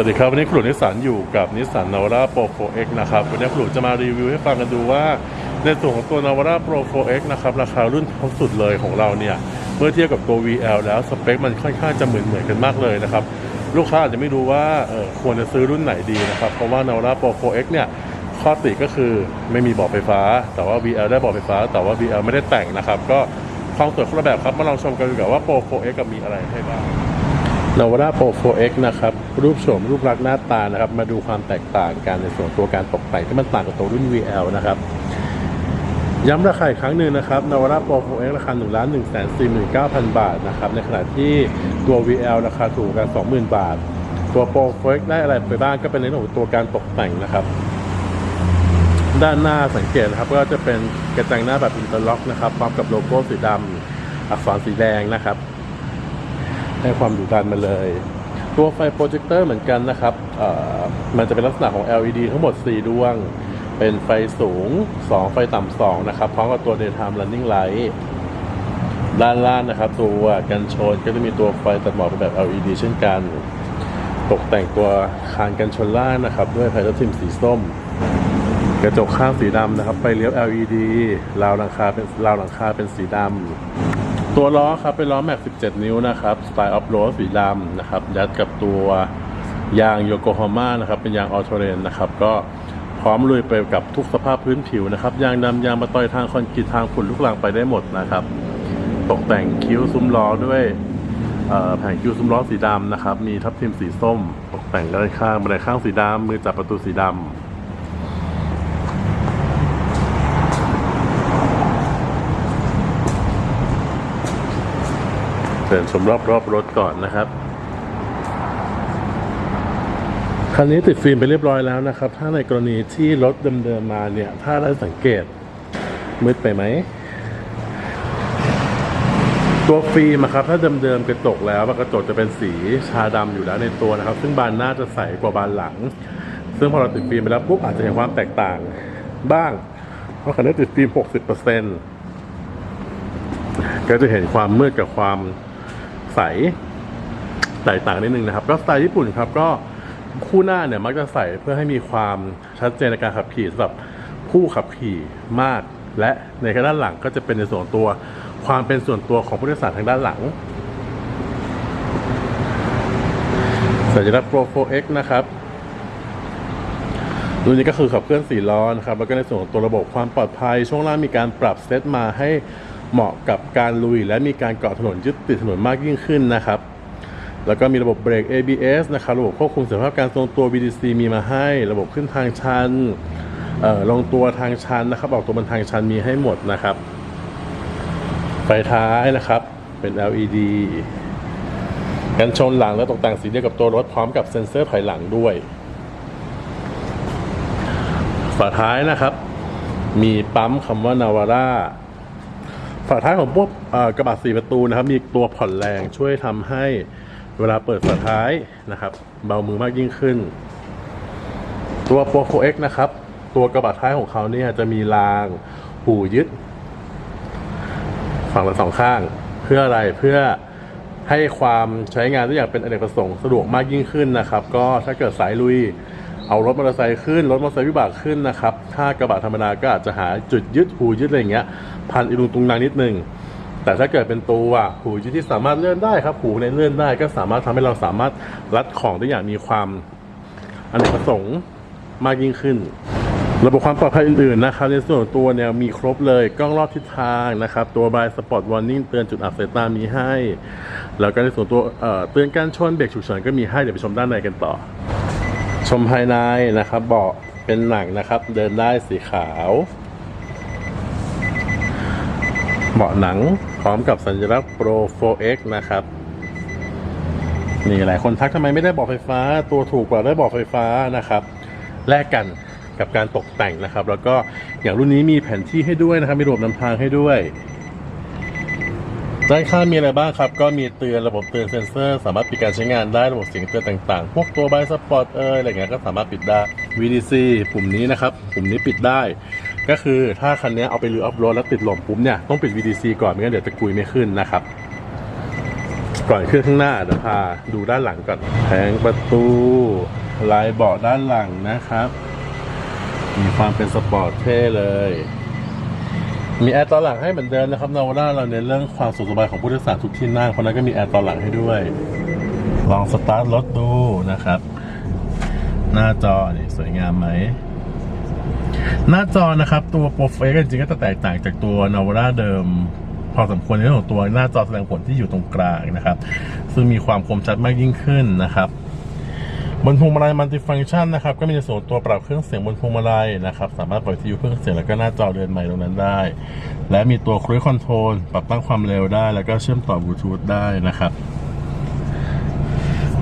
วัสดีครับวันนี้ครูนิสสันอยู่กับนิสสันนาวาร่าโปรโฟเอ็กนะครับวันนี้ครูจะมารีวิวให้ฟังกันดูว่า ในส่วนของตัวนาวาร่าโปรโฟเอ็กนะครับราคารุ่นท็อปสุดเลยของเราเนี่ยเมื่อเทียบกับตัว VL แล้วสเปคมันค่อนข้างจะเหมือนเหมือนกันมากเลยนะครับลูกค้าอาจจะไม่รู้ว่าควรจะซื้อรุ่นไหนดีนะครับเพราะว่านาวาร่าโปรโฟเอ็กเนี่ยข้อติก็คือไม่มีบาะไฟฟ้า แต่ว่า VL ได้บาะไฟฟ้า แต่ว่า VL ไม่ได้แต่งนะครับก็ความสวยคนละแบบครับมาลองชมกันดีกว่าว่า Pro 4X กับมีอะไรให้บ้าง นาวราโปร 4X นะครับ รูปโฉมรูปลักษณ์หน้าตานะครับ มาดูความแตกต่างกันในส่วนตัวการตกแต่งที่มันต่างกับตัวรุ่น VL นะครับ ย้ำราคาอีกครั้งหนึ่งนะครับนาวราโปร 4X ราคา1ล้าน1 4 9 0 0 0 บาทนะครับ ในขณะที่ตัว VL ราคาถูกกัน 20,000 บาท ตัว Pro 4X ได้อะไรไปบ้างก็เป็นในเรื่องของตัวการตกแต่งนะครับ ด้านหน้าสังเกตนะครับก็จะเป็นกระจังหน้าแบบอินเตอร์ล็อกนะครับพร้อมกับโลโก้สีดำอักษรสีแดงนะครับ ให้ความดุดันมาเลย ตัวไฟโปรเจคเตอร์เหมือนกันนะครับมันจะเป็นลักษณะของ LED ทั้งหมด 4 ดวง เป็นไฟสูง 2 ไฟต่ำ2นะครับพร้อมกับตัว daytime running light ด้านล่างนะครับ ตัวกันชนก็จะมีตัวไฟตัดหมอกเป็นแบบ LED เช่นกัน ตกแต่งตัวคานกันชนล่างนะครับ ด้วยไฟทัทิมสีส้ม กระจกข้างสีดำนะครับ ไฟเลี้ยว LED ราวหลังคาเป็นราวหลังคาเป็นสีดำ ตัวล้อครับเป็นล้อแม็ก 17 นิ้วนะครับสไตล์ออฟโรดสีดำนะครับยัดกับตัวยางโยโกฮาม่านะครับเป็นยางออโตเรนนะครับก็พร้อมลุยไปกับทุกสภาพพื้นผิวนะครับยางดำยางมาต่อยทางคอนกรีตทางฝุ่นลุกลางไปได้หมดนะครับ ตกแต่งคิ้วซุ้มล้อด้วยแผงคิ้วซุ้มล้อสีดำนะครับ มีทับทิมสีส้ม ตกแต่งด้านข้างบันไดข้างสีดำมือจับประตูสีดำ เดินชมรอบรอบรถก่อนนะครับคันนี้ติดฟิล์มไปเรียบร้อยแล้วนะครับ ถ้าในกรณีที่รถเดิมๆมาเนี่ย ถ้าได้สังเกตมืดไปไหมตัวฟิล์มครับถ้าเดิมๆกระจกแล้วกระจกจะเป็นสีชาดำอยู่แล้วในตัวนะครับ ซึ่งบานหน้าจะใสกว่าบานหลัง ซึ่งพอเราติดฟิล์มไปแล้วปุ๊บอาจจะเห็นความแตกต่างบ้าง เพราะคันนี้ติดฟิล์ม 60%ก็จะเห็นความมืดกับความ ใสแตกต่างนิดนึงนะครับ ก็สไตล์ญี่ปุ่นครับก็คู่หน้าเนี่ยมักจะใส่เพื่อให้มีความชัดเจนในการขับขี่สำหรับผู้ขับขี่มาก และในด้านหลังก็จะเป็นในส่วนตัวความเป็นส่วนตัวของผู้โดยสารทางด้านหลังสัญลักษณ์ Pro 4X นะครับรุ่นนี้ก็คือขับเคลื่อน4ล้อนะครับแล้วก็ในส่วนของตัวระบบความปลอดภัย ช่วงล่างมีการปรับเซตมาให้ เหมาะกับการลุย และมีการเกาะถนนยึดติดถนนมากยิ่งขึ้นนะครับ แล้วก็มีระบบเบรก ABS นะครับ ระบบควบคุมสภาพการทรงตัว VDC มีมาให้ ระบบขึ้นทางชันเอ่อลงตัวทางชันนะครับออกตัวบนทางชันมีให้หมดนะครับ ไฟท้ายนะครับเป็น LED กันชนหลังและตกแต่งสีเดียวกับตัวรถพร้อมกับเซ็นเซอร์ถอยหลังด้วย ฝาท้ายนะครับ มีปั๊มคำว่านาวาร่า ฝาท้ายของพวกกระบะสี่ประตูนะครับ มีตัวผ่อนแรงช่วยทำให้เวลาเปิดฝาท้ายนะครับ เบามือมากยิ่งขึ้น ตัว Pro 4X นะครับ ตัวกระบะท้ายของเขาเนี่ยจะมีรางหูยึด ฝั่งละสองข้าง เพื่ออะไรเพื่อให้ความใช้งานได้อย่างเป็นอเนกประสงค์สะดวกมากยิ่งขึ้นนะครับ ก็ถ้าเกิดสายลุย เอารถมอเตอร์ไซค์ขึ้น รถมอเตอร์ไซค์วิบากขึ้นนะครับ ถ้ากระบะธรรมดาก็อาจจะหาจุดยึดหูยึดอะไรเงี้ย พันอีลุงตุงนางนิดนึง แต่ถ้าเกิดเป็นตัวหูยึดที่สามารถเลื่อนได้ครับ หูในเลื่อนได้ก็สามารถทำให้เราสามารถรัดของได้อย่างมีความอเนกประสงค์มากยิ่งขึ้น ระบบความปลอดภัยอื่นๆนะครับในส่วนตัวเนี่ยมีครบเลยกล้องรอบทิศทางนะครับ ตัวบายสปอร์ตวอร์นิ่งเตือนจุดอับสายตามีให้ แล้วก็ในส่วนตัวเอ่อเตือนการชนเบรกฉุกเฉินก็มีให้เดี๋ยวไปชมด้านในกันต่อ ชมภายในนะครับ เบาะเป็นหนังนะครับ เดินได้สีขาว เบาะหนังพร้อมกับสัญลักษณ์ Pro 4X นะครับ นี่หลายคนทักทำไมไม่ได้เบาะไฟฟ้า ตัวถูกกว่าได้เบาะไฟฟ้านะครับ แลกกันกับการตกแต่งนะครับ แล้วก็อย่างรุ่นนี้มีแผนที่ให้ด้วยนะครับ มีระบบนำทางให้ด้วย ด้านข้างมีอะไรบ้างครับ ก็มีเตือนระบบเตือนเซ็นเซอร์ สามารถปิดการใช้งานได้ระบบเสียงเตือนต่างๆ พวกตัวไบสปอร์ตเอยอะไรเงี้ยก็สามารถปิดได้ VDC ปุ่มนี้นะครับ ปุ่มนี้ปิดได้ ก็คือถ้าคันนี้เอาไปรือออฟโรดแล้วติดลมปุ๊บเนี่ยต้องปิด VDC ก่อนไม่งั้นเดี๋ยวจะกุยไม่ขึ้นนะครับก่อนขึ้นข้างหน้าเดี๋ยวพาดูด้านหลังก่อนแผงประตูลายเบาะด้านหลังนะครับ มีความเป็นสปอร์ตเท่เลย มีแอร์ตอนหลังให้เหมือนเดิมนะครับนาวาร่าเราเน้นเรื่องความสุขสบายของผู้โดยสารทุกที่นั่งเพราะนั้นก็มีแอร์ตอนหลังให้ด้วย ลองสตาร์ทรถดูนะครับ หน้าจอนี่สวยงามไหม หน้าจอนะครับ ตัวโปรเฟกจริงๆก็จะแตกต่างจากตัวนาวาร่าเดิม พอสมควรในเรื่องของตัวหน้าจอแสดงผลที่อยู่ตรงกลางนะครับ ซึ่งมีความคมชัดมากยิ่งขึ้นนะครับ บนพวงมาลัยมัลติฟัง c t ชันนะครับก็มีในส่วนตัวปรับเครื่องเสียงบนพวงมาลัยนะครับสามารถปรับวิทยุเครื่องเสียงแล้วก็หน้าจอเรือนใหม่ตรงนั้นได้ และมีตัวครู i คอนโทรลปรับตั้งความเร็วได้ แล้วก็เชื่อมต่อบลูทูธได้นะครับ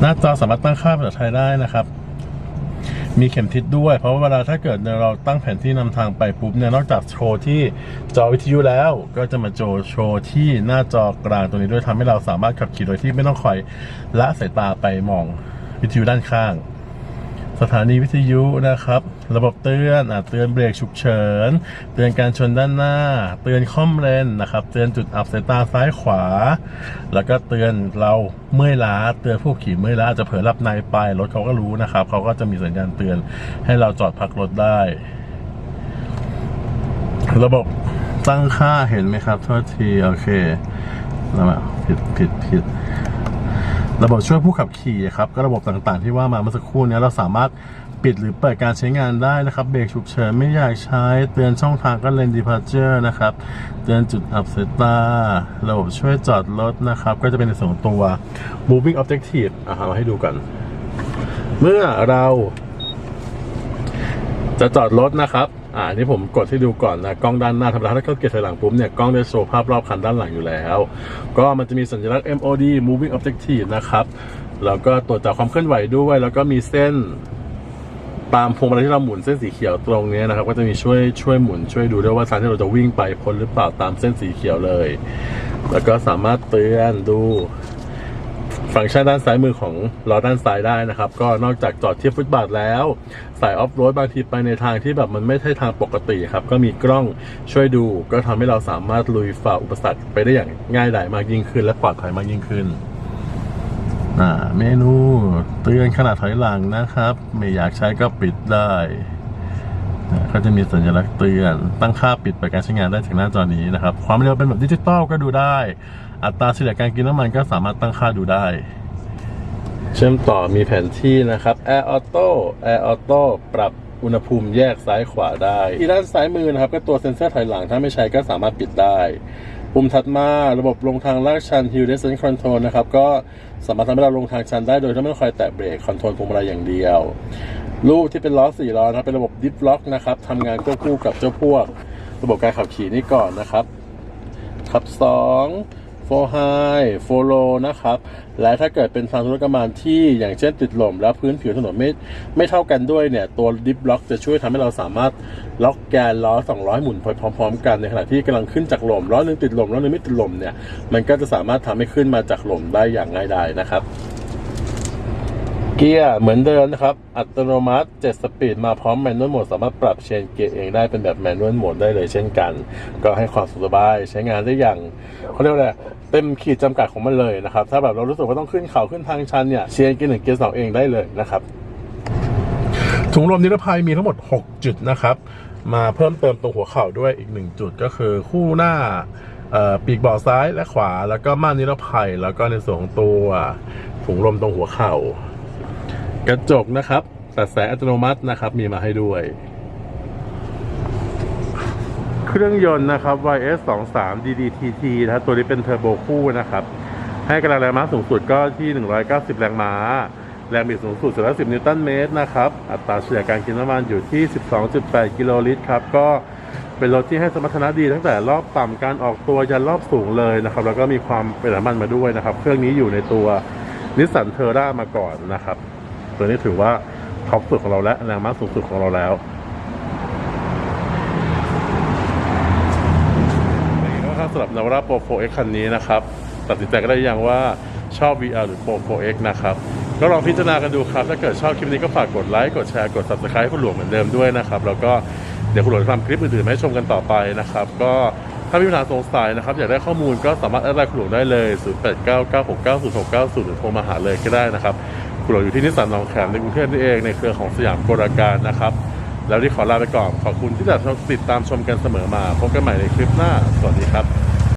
หน้าจอสามารถตั้งค่าภาษาไทยได้นะครับมีเข็มทิศด้วย เพราะว่าเวลาถ้าเกิดเราตั้งแผนที่นำทางไปปุ๊บเนี่ยนอกจากโชว์ที่จอวิทยุแล้ว ก็จะมาโจโชว์ที่หน้าจอกลางตัวนี้ด้วยทำให้เราสามารถขับขี่โดยที่ไม่ต้องคอยละสายตาไปมอง วิทยุด้านข้าง สถานีวิทยุนะครับ ระบบเตือนอเตือนเบรกฉุกเฉิน เตือนการชนด้านหน้า เตือนคอมเลนนะครับ เตือนจุดอับสายตาซ้ายขวา แล้วก็เตือนเราเมื่อยล้า เตือนผู้ขี่เมื่อยล้าจะเผลอหลับในไปรถเขาก็รู้นะครับเขาก็จะมีสัญญาณเตือนให้เราจอดพักรถได้ ระบบตั้งค่าเห็นไหมครับโทษทีโอเคแล้วมาผิดผิดผิด ระบบช่วยผู้ขับขี่ครับก็ระบบต่างๆ ที่ว่ามาเมื่อสักครู่นี้เราสามารถปิดหรือเปิดการใช้งานได้นะครับเบรกฉุกเฉินไม่อยากใช้เตือนช่องทางก็เลนดีพาร์เจอร์นะครับ เตือนจุดอับสายตาระบบช่วยจอดรถนะครับ ก็จะเป็นในส่วนของตัว moving objective อะเอาให้ดูกัน เมื่อเรา จะจอดรถนะครับ อ่านี่ผมกดให้ดูก่อนนะกล้องด้านหน้าธรรมดาถ้าเกิดเกียร์ถอยหลังปุ๊บเนี่ยกล้องได้โชว์ภาพรอบคันด้านหลังอยู่แล้ว ก็มันจะมีสัญลักษณ์ MOD Moving Objective นะครับแล้วก็ตรวจจับความเคลื่อนไหวด้วย แล้วก็มีเส้นตามพวงมาลัยที่เราหมุนเส้นสีเขียวตรงนี้นะครับ ก็จะมีช่วยช่วยหมุนช่วยดูด้วยว่าทางที่เราจะวิ่งไปพ้นหรือเปล่าตามเส้นสีเขียวเลย แล้วก็สามารถเตือนดู ฟังก์ชันด้านซ้ายมือของล้อด้านซ้ายได้นะครับ ก็นอกจากจอดเทียบฟุตบาทแล้ว สายออฟโรดบางทีไปในทางที่แบบมันไม่ใช่ทางปกติครับ ก็มีกล้องช่วยดู ก็ทำให้เราสามารถลุยฝ่าอุปสรรคไปได้อย่างง่ายดายมากยิ่งขึ้น และปลอดภัยมากยิ่งขึ้นอ่าเมนูเตือนขนาดถอยหลังนะครับ ไม่อยากใช้ก็ปิดได้ ก็จะมีสัญลักษณ์เตือน ตั้งค่าปิดไปการใช้งานได้จากหน้าจอนี้นะครับ ความเร็วเป็นแบบดิจิตอลก็ดูได้ อัตราเฉลี่ยการกินน้ำมันก็สามารถตั้งค่าดูได้ เชื่อมต่อมีแผนที่นะครับ Air Auto Air Auto ปรับอุณหภูมิแยกซ้ายขวาได้ ที่ด้านซ้ายมือนะครับ ก็ตัวเซ็นเซอร์ถอยหลังถ้าไม่ใช้ก็สามารถปิดได้ ปุ่มถัดมาระบบลงทางลากชัน Hill Descent Control นะครับ ก็สามารถทำให้เราลงทางชันได้โดยที่ไม่ต้องคอยแตะเบรกคอนโทรลพวงมาลัยอย่างเดียว ลูกที่เป็นล้อสี่ล้อนะเป็นระบบดิฟล็อกนะครับทำงานควบคู่กับเจ้าพวก ระบบการขับขี่นี้ก่อนนะครับขับ 2 4 high 4 low นะครับ และถ้าเกิดเป็นทางธุรกมานที่อย่างเช่นติดลมแล้วพื้นผิวถนนไม่ไม่เท่ากันด้วยเนี่ย ตัวดิฟล็อกจะช่วยทำให้เราสามารถล็อกแกนล้อ 200 หมุนพร้อม ๆ กันในขณะที่กำลังขึ้นจากลมล้อหนึงติดลมล้อหนึงไม่ติดลมเนี่ย มันก็จะสามารถทำให้ขึ้นมาจากลมได้อย่างง่ายดายนะครับเกียร์เหมือนเดิมนะครับ อัตโนมัติ 7 สปีดมาพร้อมแมนนวลโหมดสามารถปรับเชนเกียร์เองได้เป็นแบบแมนนวลโหมดได้เลยเช่นกัน ก็ให้ความสบายใช้งานได้อย่างเขาเรียกว่าอะไร เต็มขีดจำกัดของมันเลยนะครับถ้าแบบเรารู้สึกว่าต้องขึ้นเขาขึ้นทางชันเนี่ยเชนเกียร์หนึ่งเกียร์สองเองได้เลยนะครับถุงลมนิรภัยมีทั้งหมด 6 จุดนะครับ มาเพิ่มเติมตรงหัวเข่าด้วยอีก 1 จุดก็คือคู่หน้าปีกบาะซ้ายและขวา แล้วก็ม่านนิรภัย แล้วก็ในส่วนของตัวถุงลมตรงหัวเข่า กระจกนะครับตัดแสงอัตโนมัตินะครับ มีมาให้ด้วย เครื่องยนต์นะครับ YS 2 3 DDTT นะตัวนี้เป็นเทอร์โบคู่นะครับ ให้กำลังแรงม้าสูงสุดก็ที่ 190 แรงม้า แรงบิดสูงสุด 410 นิวตันเมตรนะครับ อัตราเฉลี่ยการกินน้ำมันอยู่ที่ 12.8 กิโลลิตรครับ ก็เป็นรถที่ให้สมรรถนะดีตั้งแต่รอบต่ำการออกตัวยันรอบสูงเลยนะครับ แล้วก็มีความประหยัดน้ำมันมาด้วยนะครับ เครื่องนี้อยู่ในตัวนิสสันเทอร่ามาก่อนนะครับ ตัวนี้ถือว่าท็อปสุดของเราและแรงม้าสูงสุดของเราแล้ว นี่ก็ครับสำหรับ Navara Pro 4X คันนี้นะครับ ตัดสินใจก็ได้ยังว่าชอบ VR หรือ Pro 4X นะครับก็ลองพิจารณากันดูครับ ถ้าเกิดชอบคลิปนี้ก็ฝากกดไลค์ กดแชร์ กด Subscribe ให้คุณหลวงเหมือนเดิมด้วยนะครับ แล้วก็เดี๋ยวคุณหลวงจะทำคลิปอื่นๆให้ชมกันต่อไปนะครับ ก็ถ้ามีปัญหาสงสัยนะครับ อยากได้ข้อมูลก็สามารถแอดไลน์คุณหลวงได้เลย 0899690690 หรือโทรมาหาเลยก็ได้นะครับ คุณหลวงอยู่ที่นิสสันหนองแขมในกรุงเทพนี่เองในเครือของสยามโกลการนะครับ แล้วที่ขอลาไปก่อน ขอบคุณที่ติดตามชมกันเสมอมา พบกันใหม่ในคลิปหน้า สวัสดีครับ